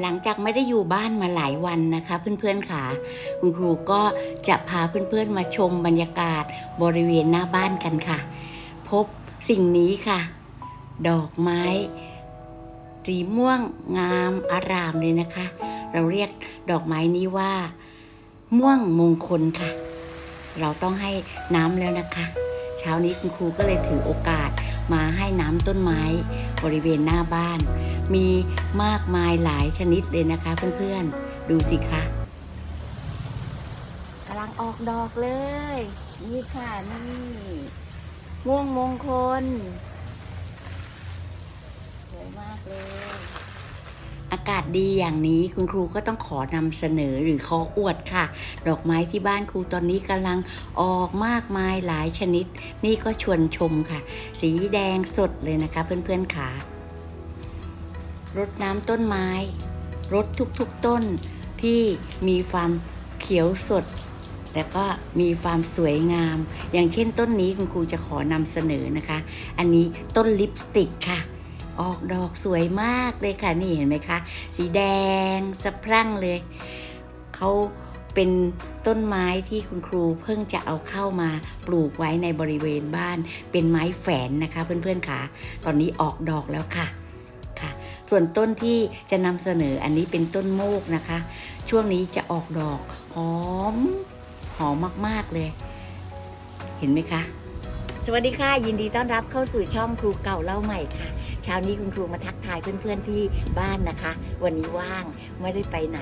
หลังจากไม่ได้อยู่บ้านมาหลายวันนะคะ เพื่อนๆค่ะ คุณครูก็จะพาเพื่อนๆมาชมบรรยากาศบริเวณหน้าบ้านกันค่ะ พบสิ่งนี้ค่ะ ดอกไม้ สีม่วงงามอารามเลยนะคะ เราเรียกดอกไม้นี้ว่า ม่วงมงคลค่ะ เราต้องให้น้ำแล้วนะคะ เช้านี้คุณครูก็เลยถือโอกาส มาให้น้ำต้นไม้บริเวณหน้าบ้าน มีมากมายหลายชนิดเลยนะคะเพื่อนๆ ดูสิคะกำลังออกดอกเลย นี่ค่ะนี่ม่วงมงคลสวยมากเลย อากาศดีอย่างนี้คุณครูก็ต้องขอนำเสนอหรือขออวดค่ะ ดอกไม้ที่บ้านครูตอนนี้กำลังออกมากมายหลายชนิด นี่ก็ชวนชมค่ะ สีแดงสดเลยนะคะ เพื่อนๆค่ะรดน้ำต้นไม้ รดทุกๆต้นที่มีความเขียวสด แล้วก็มีความสวยงาม อย่างเช่นต้นนี้คุณครูจะขอนำเสนอนะคะ อันนี้ต้นลิปสติกค่ะ ออกดอกสวยมากเลยค่ะนี่เห็นไหมคะ สีแดงสะพรั่งเลย เขาเป็นต้นไม้ที่คุณครูเพิ่งจะเอาเข้ามาปลูกไว้ในบริเวณบ้าน เป็นไม้แฝนนะคะ เพื่อนๆค่ะ ตอนนี้ออกดอกแล้วค่ะค่ะ ส่วนต้นที่จะนำเสนออันนี้เป็นต้นโมกนะคะ ช่วงนี้จะออกดอกหอมหอมมากๆเลย เห็นไหมคะ สวัสดีค่ะ ยินดีต้อนรับเข้าสู่ช่องครูเก่าเล่าใหม่ค่ะ เช้านี้คุณครูมาทักทายเพื่อนๆที่บ้านนะคะ วันนี้ว่างไม่ได้ไปไหน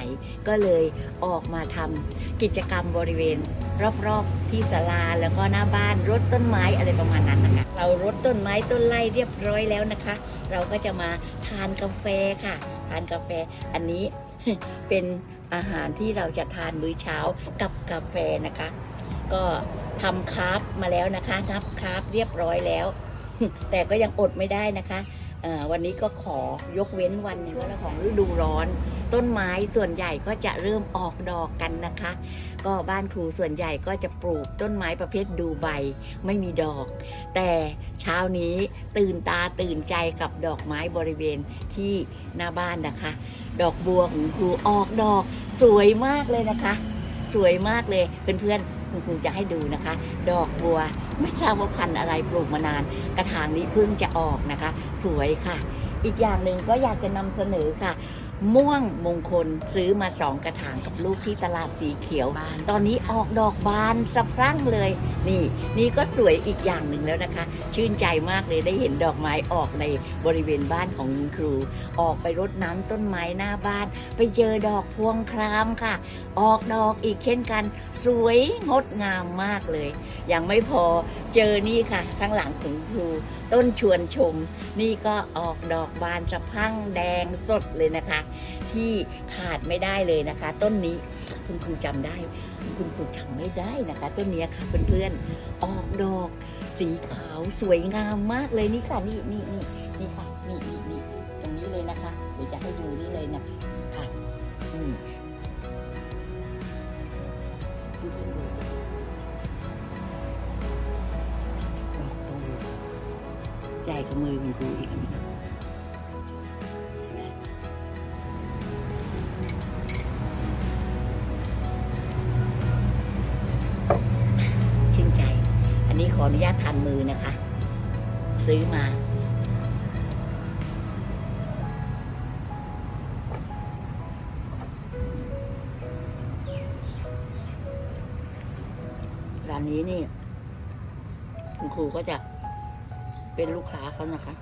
ก็เลยออกมาทำกิจกรรมบริเวณ รอบๆที่ศาลาแล้วก็หน้าบ้านรดต้นไม้อะไรประมาณนั้นนะคะ เรารดต้นไม้ต้นไร่เรียบร้อยแล้วนะคะ เราก็จะมาทานกาแฟค่ะทานกาแฟอันนี้เป็นอาหารที่เราจะทานมื้อเช้ากับกาแฟนะคะ ก็ทำคาร์บมาแล้วนะคะนับคาร์บเรียบร้อยแล้ว แต่ก็ยังอดไม่ได้นะคะ วันนี้ก็ขอยกเว้นวันหนึ่งแล้วของฤดูร้อน ต้นไม้ส่วนใหญ่ก็จะเริ่มออกดอกกันนะคะ ก็บ้านครูส่วนใหญ่ก็จะปลูกต้นไม้ประเภทดูใบไม่มีดอก แต่เช้านี้ตื่นตาตื่นใจกับดอกไม้บริเวณที่หน้าบ้านนะคะ ดอกบัวของครูออกดอก สวยมากเลยนะคะ สวยมากเลยเพื่อนๆ คุณครูจะให้ดูนะคะ ดอกบัวไม่ทราบว่าพันธุ์อะไรปลูกมานาน กระถางนี้เพิ่งจะออกนะคะ สวยค่ะ อีกอย่างหนึ่งก็อยากจะนำเสนอค่ะ ม่วงมงคลซื้อมาสองกระถางกับลูกที่ตลาดสีเขียว ตอนนี้ออกดอกบานสะพรั่งเลย นี่ นี่ก็สวยอีกอย่างหนึ่งแล้วนะคะ ชื่นใจมากเลยได้เห็นดอกไม้ออกในบริเวณบ้านของคุณครู ออกไปรดน้ำต้นไม้หน้าบ้าน ไปเจอดอกพวงครามค่ะ ออกดอกอีกเช่นกัน สวยงดงามมากเลย ยังไม่พอเจอนี่ค่ะ ข้างหลังของครู ต้นชวนชม นี่ก็ออกดอกบานสะพรั่งแดงสดเลยนะคะที่ขาดไม่ได้เลยนะคะ ต้นนี้คุณครูจำได้ คุณครูจำไม่ได้นะคะ ต้นนี้ค่ะเพื่อนๆออกดอกสีขาวสวยงามมากเลยนี่ค่ะนี่นี่นี่นี่ค่ะนี่นี่นี่ตรงนี้เลยนะคะเดี๋ยวจะให้ดูนี่เลยนะคะค่ะนี่เพื่อนๆดูจะดอกโตใหญ่กว่ามือคุณครูอีก ขออนุญาตทานมือนะคะ ซื้อมา ร้านนี้นี่ คุณครูก็จะเป็นลูกค้าเขานะคะ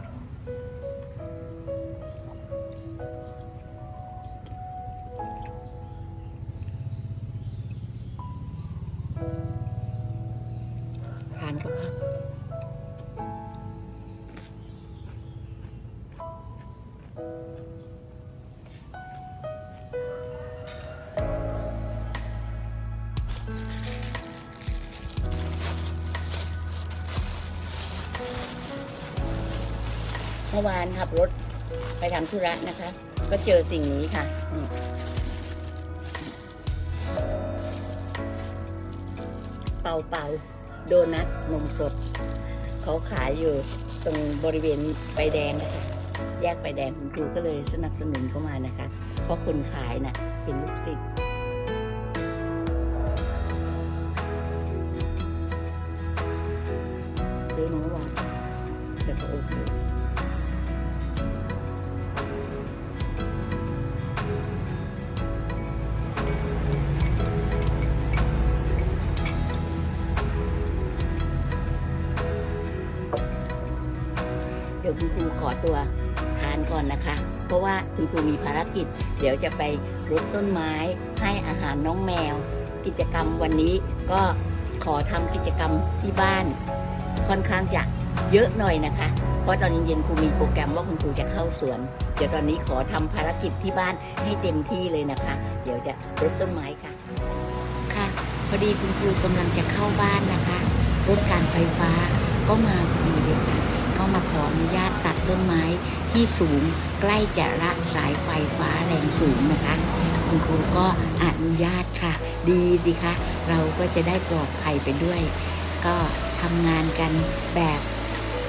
เมื่อวานขับรถไปทำธุระนะคะ ก็เจอสิ่งนี้ค่ะ เป่าเป่าโดนัทนมสด เขาขายอยู่ตรงบริเวณไฟแดงนะคะ แยกไฟแดงคุณครูก็เลยสนับสนุนเข้ามานะคะ เพราะคนขายน่ะเป็นลูกศิษย์ซื้อมาเมื่อวานแต่ก็โอเคเดี๋ยวคุณครูขอตัว ก่อนนะคะ เพราะว่าคุณครูมีภารกิจ เดี๋ยวจะไปรดต้นไม้ให้อาหารน้องแมว กิจกรรมวันนี้ก็ขอทำกิจกรรมที่บ้าน ค่อนข้างจะเยอะหน่อยนะคะ เพราะตอนเย็นๆครูมีโปรแกรมว่าคุณครูจะเข้าสวน เดี๋ยวตอนนี้ขอทำภารกิจที่บ้านให้เต็มที่เลยนะคะ เดี๋ยวจะรดต้นไม้ค่ะ ค่ะ พอดีคุณครูกำลังจะเข้าบ้านนะคะ รถการไฟฟ้าก็มาพอดีเลยค่ะ ก็มาขออนุญาตตัดต้นไม้ที่สูงใกล้จะละสายไฟฟ้าแรงสูงนะคะ คุณครูก็อนุญาตค่ะ ดีสิคะ เราก็จะได้ปลอดภัยไปด้วย ก็ทำงานกันแบบ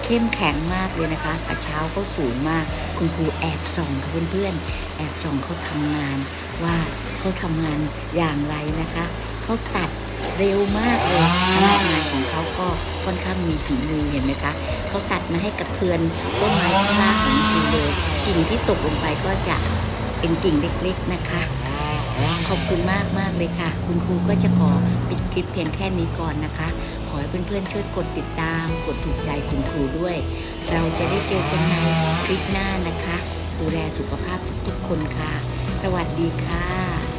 เข้มแข็งมากเลยนะคะกระเช้าก็สูงมาก คุณครูแอบส่องกับเพื่อนๆ แอบส่องเขาทำงาน ว่าเขาทำงานอย่างไรนะคะ เขาตัด เร็วมากเลยพนักงานของเขาก็ค่อนข้างมีฝีมือเห็นไหมคะเขาตัดมาให้กระเทือนต้นไม้ข้างล่างของคุณเลยกิ่งที่ตกลงไปก็จะเป็นกิ่งเล็กๆนะคะ ขอบคุณมากมากเลยค่ะ คุณครูก็จะขอปิดคลิปเพียงแค่นี้ก่อนนะคะ ขอให้เพื่อนๆช่วยกดติดตาม กดถูกใจคุณครูด้วย เราจะได้เจอกันในคลิปหน้านะคะ ดูแลสุขภาพทุกๆคนค่ะ สวัสดีค่ะ